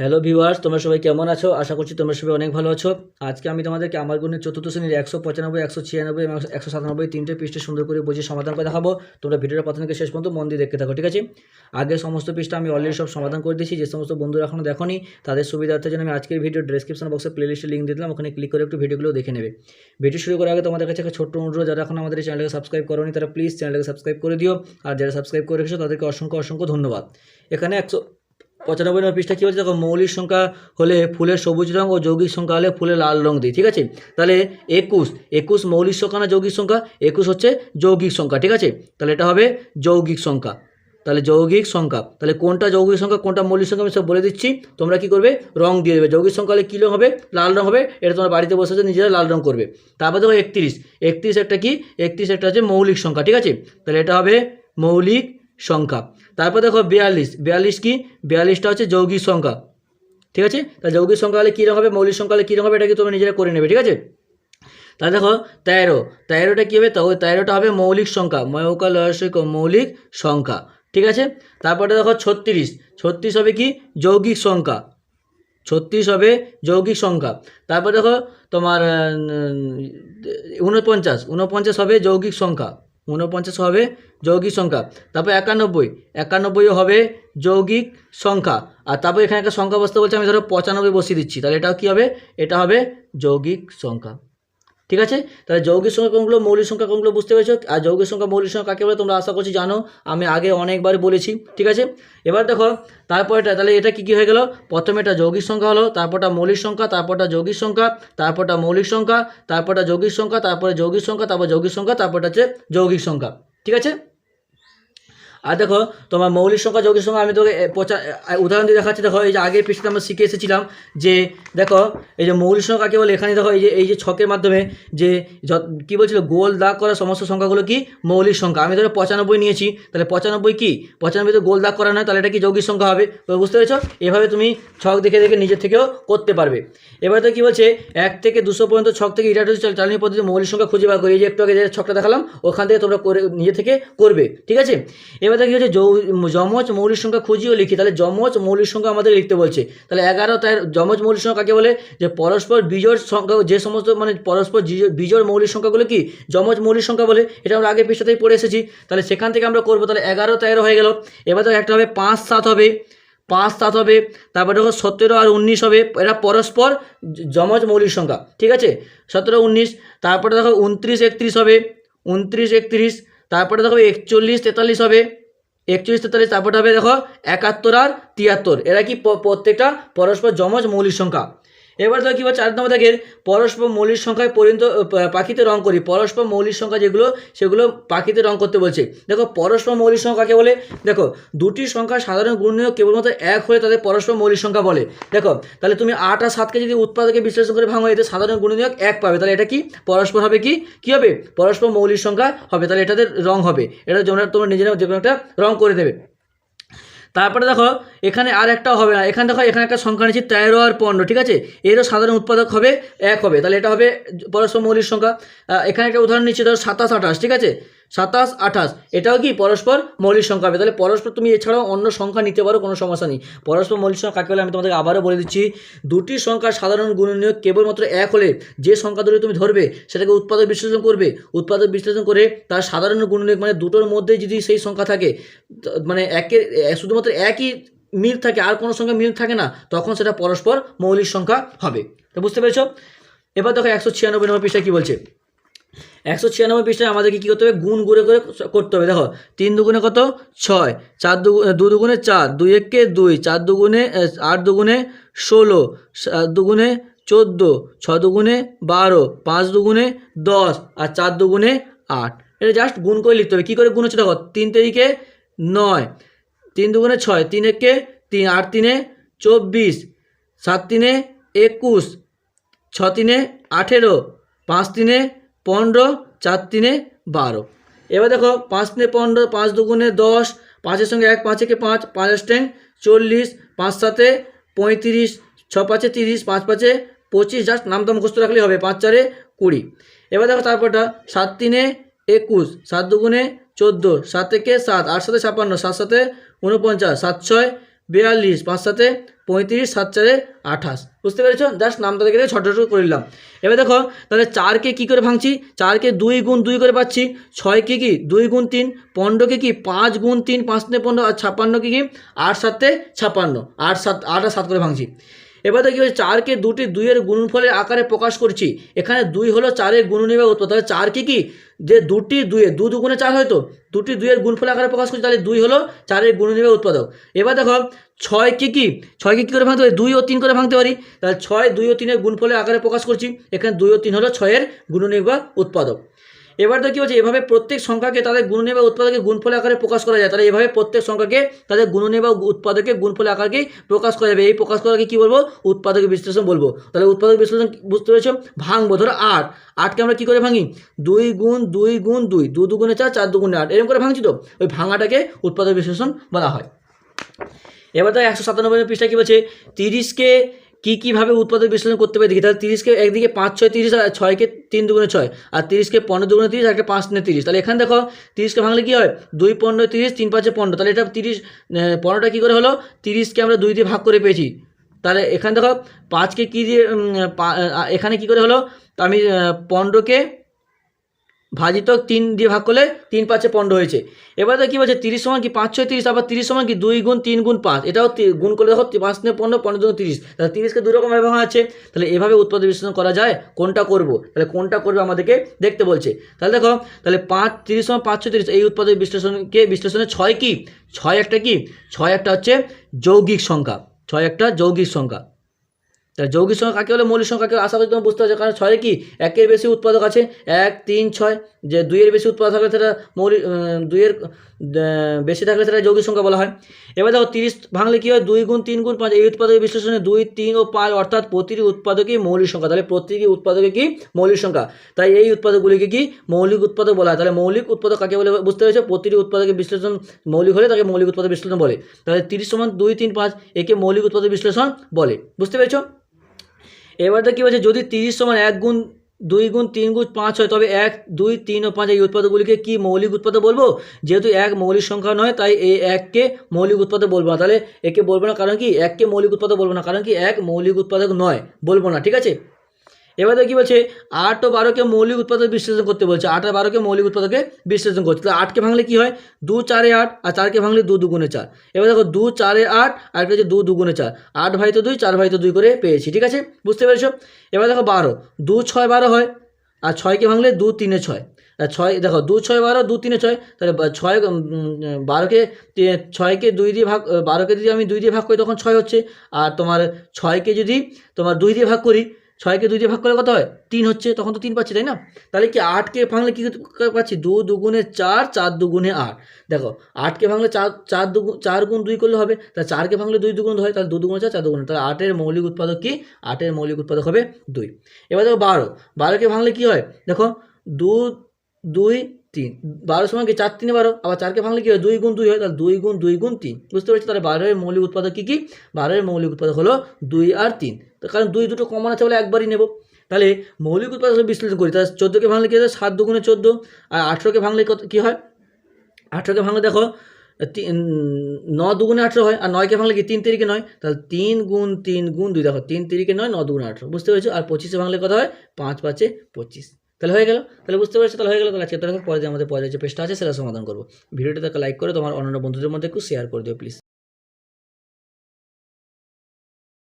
Hello viewers তোমরা সবাই কেমন আছো? আশা করছি তোমরা সবাই অনেক ভালো আছো। আজকে আমি তোমাদেরকে আমার গুণের চতুর্থ শ্রেণির একশো পঁচানব্বই, একশো ছিয়ানব্বই এবং একশো সাতানব্বই তিনটে পৃষ্ঠে সুন্দর করে বুঝিয়ে সমাধান করে দেখাবো। তোমরা ভিডিওটা প্রথম থেকে শেষ পর্যন্ত মন দিয়ে দেখতে থাকো, ঠিক আছে? আগে সমস্ত পৃষ্ঠা আমি অলরেডি সব সমাধান করে দিয়েছি। যে সমস্ত বন্ধুরা এখনও দেখোনি, তাদের সুবিধার্থের জন্য আমি আজকের ভিডিও ডেসক্রিপশন বক্সে প্লেলিস্টে লিঙ্ক দিয়ে দিলাম। ওখানে ক্লিক করে একটু ভিডিওগুলো দেখে নেবে। ভিডিও শুরু করার আগে তোমাদের কাছে একটা ছোট্ট অনুরোধ, যারা এখন আমাদের চ্যানেলকে সাবস্ক্রাইব করোনি, তারা প্লিজ চ্যানেলকে সাবস্ক্রাইব করে দিও। আর যারা সাবস্ক্রাইব করে রেখেছো, তাদেরকে অসংখ্য অসংখ্য ধন্যবাদ। এখানে একশো পঁচানব্বই নম্বর পৃষ্ঠা কী হচ্ছে দেখো, মৌলিক সংখ্যা হলে ফুলের সবুজ রং ও যৌগিক সংখ্যা হলে ফুলের লাল রং দিই, ঠিক আছে? তাহলে একুশ একুশ মৌলিক সংখ্যা না যৌগিক সংখ্যা? একুশ হচ্ছে যৌগিক সংখ্যা, ঠিক আছে? তাহলে এটা হবে যৌগিক সংখ্যা। তাহলে যৌগিক সংখ্যা, তাহলে কোনটা যৌগিক সংখ্যা, কোনটা মৌলিক সংখ্যা আমি সব বলে দিচ্ছি, তোমরা কি করবে? রং দিয়ে দেবে। যৌগিক সংখ্যা হলে কী রং হবে? লাল রং হবে, এটা তোমরা বাড়িতে বসে আছে নিজেরা লাল রং করবে। তারপর দেখো একত্রিশ একত্রিশ একটা কি? একত্রিশ একটা হচ্ছে মৌলিক সংখ্যা, ঠিক আছে? তাহলে এটা হবে মৌলিক সংখ্যা। তারপর দেখো বিয়াল্লিশ। বিয়াল্লিশ কি? বিয়াল্লিশটা হচ্ছে যৌগিক সংখ্যা। ঠিক আছে? তাহলে যৌগিক সংখ্যা হলে কীরকম হবে? মৌলিক সংখ্যা হলে কী রকম হবে? এটা কি তোমরা নিজেরা করে নেবে, ঠিক আছে? তাহলে দেখো, তেরো। তেরোটা কী হবে? তো ওই তেরোটা হবে মৌলিক সংখ্যা। ময়ৌকা লয়সিক মৌলিক সংখ্যা। ঠিক আছে? তারপরে দেখো ছত্রিশ। ছত্রিশ হবে কি? যৌগিক সংখ্যা। ছত্রিশ হবে যৌগিক সংখ্যা। তারপর দেখো তোমার উনপঞ্চাশ। উনপঞ্চাশ হবে যৌগিক সংখ্যা। উনপঞ্চাশ হবে যৌগিক সংখ্যা, তারপর একানব্বই একানব্বই হবে যৌগিক সংখ্যা, আর তারপর এখানে একটা সংখ্যা বসতে বলছে, আমি ধরো পঁচানব্বই বসিয়ে দিচ্ছি, তাহলে এটাও কী হবে? এটা হবে যৌগিক সংখ্যা। ঠিক আছে? তাহলে যৌগিক সংখ্যা কোনগুলো, মৌলিক সংখ্যা কোনগুলো বুঝতে পেরেছ? আর যৌগিক সংখ্যা, মৌলিক সংখ্যা কাকে বলে তোমরা আশা করছি জানো। আমি আগে অনেকবার বলেছি, ঠিক আছে? এবার দেখো, তারপরেটা, তাহলে এটা কী কী হয়ে গেল? প্রথমে এটা যৌগিক সংখ্যা হলো, তারপরটা মৌলিক সংখ্যা, তারপরটা যৌগিক সংখ্যা, তারপরটা মৌলিক সংখ্যা, তারপরটা যৌগিক সংখ্যা, তারপরে যৌগিক সংখ্যা, তারপর যৌগিক সংখ্যা, তারপরটা হচ্ছে যৌগিক সংখ্যা, ঠিক আছে? আর দেখো, তোমার মৌলিক সংখ্যা, যৌগিক সংখ্যা, আমি তোকে পচা উদাহরণ দিয়ে দেখাচ্ছি। দেখো, এই যে আগের পৃষ্ঠে আমরা শিখে এসেছিলাম যে, দেখো, এই যে মৌলিক সংখ্যা কাকে বলে এখানে, দেখো, এই যে এই যে ছকের মাধ্যমে যে কি বলছিল, গোল দাগ করা সমস্ত সংখ্যাগুলো কি? মৌলিক সংখ্যা। আমি ধরো পঁচানব্বই নিয়েছি, তাহলে পঁচানব্বই কি? পঁচানব্বই তো গোল দাগ করা নয়, তাহলে এটা কি যৌগিক সংখ্যা হবে? তো বুঝতে পেরেছ? এভাবে তুমি ছক দেখে দেখে নিজের থেকেও করতে পারবে। এবার তো কি বলছে, এক থেকে দুশো পর্যন্ত ছক থেকে ইটারেটিভ চালনী পদ্ধতি মৌলিক সংখ্যা খুঁজে বার করি, এই যে একটু আগে যে ছকটা দেখালাম, ওখান থেকে তোমরা করে, নিজে থেকে করবে। ঠিক আছে? এবার দেখি হচ্ছে যমজ মৌলিক সংখ্যা খুঁজিও লিখি। তাহলে যমজ মৌলিক সংখ্যা আমাদের লিখতে বলছে। তাহলে এগারো তার যমজ মৌলিক সংখ্যা কাকে বলে? যে পরস্পর বিজোড় সংখ্যা, যে সমস্ত মানে পরস্পর বিজোড় মৌলিক সংখ্যাগুলো কি? যমজ মৌলিক সংখ্যা বলে। এটা আমরা আগে পৃষ্ঠাতেই পড়ে এসেছি। তাহলে সেখান থেকে আমরা করব। তাহলে এগারো, তেরো হয়ে গেল। এবার তো একটা হবে পাঁচ, সাত হবে। পাঁচ, সাত হবে। তারপর দেখো সতেরো আর উনিশ হবে। এরা পরস্পর যমজ মৌলিক সংখ্যা। ঠিক আছে? সতেরো, উনিশ। তারপরে দেখো উনত্রিশ, একত্রিশ হবে। উনত্রিশ, একত্রিশ। তারপরে দেখো একচল্লিশ, তেতাল্লিশ হবে। একচল্লিশ তেতাল্লিশ, তারপরটা হবে দেখো একাত্তর আর তিয়াত্তর। এরা কি প্রত্যেকটা পরস্পর যমজ মৌলিক সংখ্যা। এবার দেখো কী চার নম্বর দেখেন, পরস্পর মৌলিক সংখ্যায় পরিণত পাখিতে রং করি। পরস্পর মৌলিক সংখ্যা যেগুলো, সেগুলো পাখিতে রং করতে বলছে। দেখো, পরস্পর মৌলিক সংখ্যা কাকে বলে, দেখো, দুটি সংখ্যার সাধারণ গুণনীয় কেবলমাত্র এক হলে তাদের পরস্পর মৌলিক সংখ্যা বলে। দেখো, তাহলে তুমি আট আর সাতকে যদি উৎপাদকে বিশ্লেষণ করে ভাঙো, এতে সাধারণ গুণনীয়ক এক পাবে। তাহলে এটা কি? পরস্পর হবে কি? কি হবে? পরস্পর মৌলিক সংখ্যা হবে। তাহলে এটাদের রং হবে। এটা তোমরা তোমরা নিজেরা যে কোনো একটা রং করে দেবে। তারপরে দেখো, এখানে আর একটা হবে না। এখানে দেখো, এখানে একটা সংখ্যা নিচ্ছি তেরো আর পনেরো, ঠিক আছে? এরও সাধারণ উৎপাদক হবে এক হবে। তাহলে এটা হবে পরস্পর মৌলিক সংখ্যা। এখানে একটা উদাহরণ নিচ্ছি, ধরো সাতাশ, আঠাশ, ঠিক আছে? সাতাশ, আঠাশ। এটাও কি পরস্পর মৌলিক সংখ্যা হবে? তাহলে পরস্পর তুমি এছাড়াও অন্য সংখ্যা নিতে পারো, কোনো সমস্যা নেই। পরস্পর মৌলিক সংখ্যা কাকে বলে? আমি তোমাদেরকে আবারও বলে দিচ্ছি। দুটি সংখ্যার সাধারণ গুণনীয়ক কেবলমাত্র এক হলে যে সংখ্যা দুটো তুমি ধরবে, সেটাকে উৎপাদক বিশ্লেষণ করবে। উৎপাদক বিশ্লেষণ করে তার সাধারণ গুণনীয়ক মানে দুটোর মধ্যে যদি সেই সংখ্যা থাকে মানে একের শুধুমাত্র একই মিল থাকে, আর কোনো সংখ্যা মিল থাকে না, তখন সেটা পরস্পর মৌলিক সংখ্যা হবে। তো বুঝতে পেরেছ? এবার দেখো একশো ছিয়ানব্বই নম্বর পৃষ্ঠায় কী বলছে? একশো ছিয়ানব্বই পৃষ্ঠায় আমাদেরকে কী করতে হবে? গুণ করে করে করতে হবে। দেখো, তিন দুগুণে কত? ছয়। চার দু দু দুগুণে চার, দুই এককে দুই, চার দুগুণে আট দুগুণে ষোলো দুগুণে চোদ্দ, ছ দুগুণে বারো, পাঁচ দুগুণে দশ আর চার দুগুণে আট। এটা জাস্ট গুণ করে লিখতে হবে। কী করে গুণ হচ্ছে? দেখো, তিন তারিখে নয়, তিন দুগুণে ছয়, তিন একে তিন, আট তিনে চব্বিশ, সাত তিনে একুশ, ছ তিনে আঠেরো, পাঁচ তিনে পনেরো, চার তিনে বারো। এবার দেখো পাঁচ তিনে পনেরো, পাঁচ দুগুণে দশ, পাঁচের সঙ্গে এক, পাঁচ একে পাঁচ পাঁচ স্ট্যাং চল্লিশ, পাঁচ সাতে পঁয়ত্রিশ, ছ পাঁচে তিরিশ, পাঁচ পাঁচে পঁচিশ, জাস্ট নামটা মুখস্থ রাখলেই হবে, পাঁচ চারে কুড়ি। এবার দেখো তারপরটা, সাত তিনে একুশ, সাত দুগুণে চোদ্দ, সাত থেকে সাত, আট সাথে ছাপ্পান্ন সাত সাথে উনপঞ্চাশ সাত ছয়, বিয়াল্লিশ, পাঁচ সাথে পঁয়ত্রিশ, সাত চারে আঠাশ। বুঝতে পেরেছ? জাস্ট নামটা দেখে ছোট ছোট করে নিলাম। এবার দেখো, তাহলে চারকে কী করে ভাঙছি? চারকে দুই গুণ দুই করে পাচ্ছি। ছয়কে কি? দুই গুণ তিন। পনেরোকে কি? পাঁচ গুণ তিন, পাঁচ তিনে পনেরো, আর ছাপ্পান্নকে কি? আট, সাতে ছাপ্পান্ন। আট, সাত, আট আর সাত করে ভাঙছি। এবার দেখি হচ্ছে চারকে দুটি দুইয়ের গুণফলের আকারে প্রকাশ করছি। এখানে দুই হলো চারের গুণনীয় উৎপাদ তাহলে চারকে কি? কি যে দুটি দুয়ে দু দুগুণে চার হয়তো দুটি দুইয়ের গুণফল আকারে প্রকাশ করছি, তাহলে দুই হলো চারের গুণনীয় উৎপাদক। এবার দেখো, ছয়কে কি? ছয়কে কী করে ভাঙতে পারি? দুই ও তিন করে ভাঙতে পারি। তাহলে ছয়, দুই ও তিনের গুণফলের আকারে প্রকাশ করছি। এখানে দুই ও তিন হলো ছয়ের গুণনীয় উৎপাদক। এবার তো কী হচ্ছে, এভাবে প্রত্যেক সংখ্যাকে তাদের গুণনীয় বা উৎপাদকে গুণফলে আকারে প্রকাশ করা যায়, তাহলে এভাবে প্রত্যেক সংখ্যাকে তাদের গুণনীয় বা উৎপাদকে গুণফলে আকারকেই প্রকাশ করা যাবে। এই প্রকাশ করাকে কী বলব? উৎপাদক বিশ্লেষণ বলব। তাহলে উৎপাদক বিশ্লেষণ বুঝতে পেরেছ? ভাঙবো ধরো আট। আটকে আমরা কী করে ভাঙি? দুই গুণ দুই গুণ, দুই। দু দুগুণে চার চার দুগুণে আট। এরকম করে ভাঙছি তো? ওই ভাঙাটাকে উৎপাদক বিশ্লেষণ বলা হয়। এবার তো একশো সাতানব্বই পৃষ্ঠা কী বলছে? তিরিশকে কী কীভাবে উৎপাদন বিশ্লেষণ করতে পারি? দেখি, তাহলে তিরিশকে একদিকে পাঁচ, ছয়, তিরিশ, আর ছয়কে তিন দুগুণে ছয়, আর তিরিশকে পনেরো দুগুণে তিরিশ আর একটা পাঁচ তিনে তিরিশ। তাহলে এখানে দেখো, তিরিশকে ভাঙলে কী হয়? দুই, পনেরো, তিরিশ, তিন, পাঁচে পনেরো। তাহলে এটা তিরিশ পনেরোটা কী করে হলো? তিরিশকে আমরা দুই দিয়ে ভাগ করে পেয়েছি। তাহলে এখানে দেখো, পাঁচকে কী দিয়ে এখানে কী করে হলো? আমি পনেরোকে ভাজিত তিন দিয়ে ভাগ করলে তিন পাঁচে পনেরো হয়েছে। এবার তো কী বলছে, তিরিশ সমান কি পাঁচ ছয় তিরিশ, আবার তিরিশ সমান কি দুই গুণ তিন গুণ পাঁচ, এটাও গুণ করলে দেখো পাঁচ নিয়ে পনেরো পনেরো দুগুণ তিরিশ। তাহলে তিরিশকে দুই রকম ভাঙা আছে। তাহলে এভাবে উৎপাদক বিশ্লেষণ করা যায়, কোনটা করব? তাহলে কোনটা করবে আমাদেরকে দেখতে বলছে। তাহলে দেখো, তাহলে পাঁচ তিরিশ সমান পাঁচ ছয় তিরিশ, এই উৎপাদক বিশ্লেষণকে বিশ্লেষণে ছয় কি? ছয় একটা কি? ছয় একটা হচ্ছে যৌগিক সংখ্যা। ছয় একটা যৌগিক সংখ্যা। তাহলে যৌগিক সংখ্যা কাকে বলে? মৌলিক সংখ্যা কাকে আশা করি তোমার বুঝতে পারছ। কারণ ছয়ে কি? একের বেশি উৎপাদক আছে। এক, তিন, ছয়। যে দুইয়ের বেশি উৎপাদক থাকলে সেটা মৌলিক দুইয়ের বেশি থাকলে সেটা যৌগিক সংখ্যা বলা হয়। এবার দেখো, তিরিশ ভাঙলে কী হয়? দুই গুণ, তিন গুণ, পাঁচ। এই উৎপাদকের বিশ্লেষণে দুই, তিন ও পাঁচ, অর্থাৎ প্রতিটি উৎপাদকই মৌলিক সংখ্যা। তাহলে প্রতিটি উৎপাদকে কি? মৌলিক সংখ্যা। তাই এই উৎপাদকগুলিকে কি? মৌলিক উৎপাদক বলা হয়। তাহলে মৌলিক উৎপাদক কাকে বলে? বুঝতে পেরেছ? প্রতিটি উৎপাদকের বিশ্লেষণ মৌলিক হলে তাকে মৌলিক উৎপাদক বিশ্লেষণ বলে। তাহলে তিরিশ সমান দুই, তিন, পাঁচ একে মৌলিক উৎপাদক বিশ্লেষণ বলে। বুঝতে পেরেছ? এবার তো কী বলছে, যদি তিরিশ সমান এক গুণ দুই গুণ তিন গুণ পাঁচ হয়, তবে এক, দুই, তিন ও পাঁচ এই উৎপাদকগুলিকে কি মৌলিক উৎপাদক বলব? যেহেতু এক মৌলিক সংখ্যা নয়, তাই এই এককে মৌলিক উৎপাদক বলব না। তাহলে একে বলব না, কারণ কি? এককে মৌলিক উৎপাদক বলব না, কারণ কি? এক মৌলিক উৎপাদক নয়, বলব না, ঠিক আছে? এবার কী বলছে, আট ও বারোকে মৌলিক উৎপাদক বিশ্লেষণ করতে বলছে। আট আর বারোকে মৌলিক উৎপাদকে বিশ্লেষণ করছে। তাহলে আটকে ভাঙলে কী হয়? দু চারে আট আর চারকে ভাঙলে দু দুগুণে চার। এবার দেখো, দু চারে আট আর একটা হচ্ছে দু দুগুণে চার। আট ভাই তো দুই, চার ভাই তো দুই করে পেয়েছি, ঠিক আছে? বুঝতে পেরেছ? এবার দেখো, বারো। দু ছয় বারো হয় আর ছয়কে ভাঙলে দু তিনে ছয়। আর ছয়, দেখো, দু ছয় বারো, দু তিনে ছয়, তাহলে ছয় বারোকে ছয়কে দুই দিয়ে ভাগ বারোকে যদি আমি দুই দিয়ে ভাগ করি, তখন ছয় হচ্ছে। আর তোমার ছয়কে যদি তোমার দুই দিয়ে ভাগ করি ছয়কে দুই দিয়ে ভাগ করলে কত হয়? তিন হচ্ছে, তখন তো তিন পাচ্ছি, তাই না? তাহলে কি আটকে ভাঙলে কী পাচ্ছি? দু দুগুণে চার চার দুগুণে আট। দেখো, আটকে ভাঙলে চার চার দুগুণ চার গুণ দুই করলে হবে, তাহলে চারকে ভাঙলে দুই দুগুণ হয়, তাহলে দু দুগুণে চার চার দুগুণে। তাহলে আটের মৌলিক উৎপাদক কি? আটের মৌলিক উৎপাদক হবে দুই। এবার দেখো বারো। বারোকে ভাঙলে কী হয়? দেখো, দু, দুই তিন। বারো সময় কি চার তিনে বারো? আবার চারকে ভাঙলে কি হয়? দুই গুণ দুই হয়? তাহলে দুই গুণ দুই গুণ তিন। বুঝতে পারছি? তাহলে বারোয়ের মৌলিক উৎপাদক কী কী? বারোয়ের মৌলিক উৎপাদক হলো দুই আর তিন। তো কারণ দুই দুটো কমন আছে বলে একবারই নেব। তাহলে মৌলিক উৎপাদক বিশ্লেষণ করি। তাহলে চোদ্দোকে ভাঙলে কী হয়? সাত দুগুণে চোদ্দ। আর আঠেরোকে ভাঙলে কত কী হয়? আঠেরোকে ভাঙলে দেখো ন দুগুণে আঠেরো হয়। আর নয়কে ভাঙলে কি? তিন তিরিকে নয়। তাহলে তিন গুণ তিন গুণ দুই। দেখো, তিন তিরিকে নয়, ন দুগুণে আঠেরো। বুঝতে পেরেছ? আর পঁচিশে ভাঙলে কত হয়? পাঁচ পাঁচে পঁচিশ। তাহলে হয়ে গেল। তাহলে বুঝতে পারছ? তাহলে হয়ে গেল। তাহলে আজকে দেখো, পরে যে আমাদের পরে যে পেজটা আছে, সেটা সমাধান করব। ভিডিওটা লাইক করে তোমার অন্যান্য বন্ধুদের মধ্যে একটু শেয়ার করে দিও প্লিজ